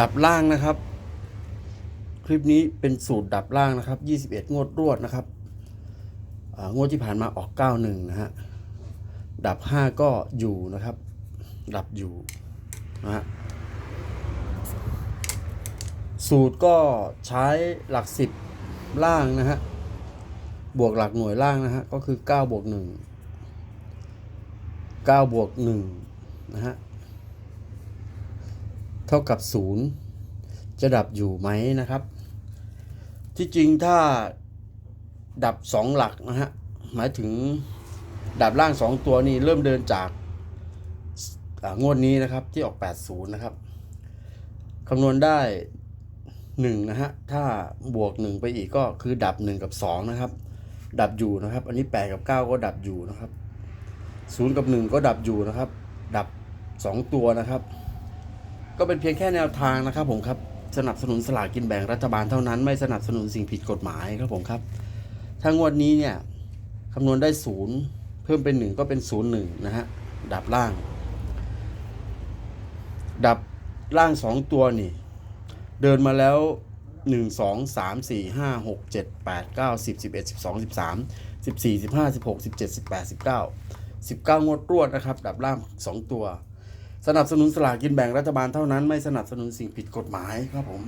ดับล่างนะครับ คลิปนี้เป็นสูตรดับล่างนะครับ 21 งวดรวดนะครับงวดที่ผ่านมาออก 91 นะฮะ ดับ 5 ก็อยู่นะครับ ดับอยู่นะฮะ สูตรก็ใช้หลัก 10 ล่างนะฮะ บวกหลักหน่วยล่างนะฮะ ก็คือ 9 บวก 1 9 บวก 1 นะฮะ ท่ากับ 0 จะดับอยู่ไหมนะครับ ที่จริงถ้าดับ 2 หลักนะฮะหมายถึงดับล่าง 2 ตัวนี่เริ่มเดินจากงวดนี้นะครับที่ออก 80 นะครับคำนวณได้1นะฮะถ้าบวก 1 ไปอีกก็คือดับ 1 กับ 2 นะครับ ดับอยู่นะครับ อันนี้ 8 กับ 9 ก็ดับอยู่นะครับ 0 กับ 1 ก็ดับอยู่นะครับ ดับ 2 ตัวนะครับ ก็เป็นเพียงแค่แนวทางนะครับผมครับสนับสนุนสลากกินแบ่งรัฐบาลเท่านั้นไม่สนับสนุนสิ่งผิดกฎหมายครับผมครับถ้างวดนี้เนี่ยคำนวณได้ศูนย์เพิ่มเป็นหนึ่งก็เป็นศูนย์หนึ่งนะฮะดับล่าง ดับล่างสองตัวนี่ เดินมาแล้วหนึ่งสองสามสี่ห้าหกเจ็ดแปดเก้าสิบสิบเอ็ดสิบสองสิบสามสิบสี่สิบห้าสิบหกสิบเจ็ดสิบแปดสิบเก้าสิบเก้างวดรวดนะครับ ดับล่างสองตัว สนับสนุนสลากกินแบ่งรัฐบาลเท่านั้นไม่สนับสนุนสิ่งผิดกฎหมายครับผม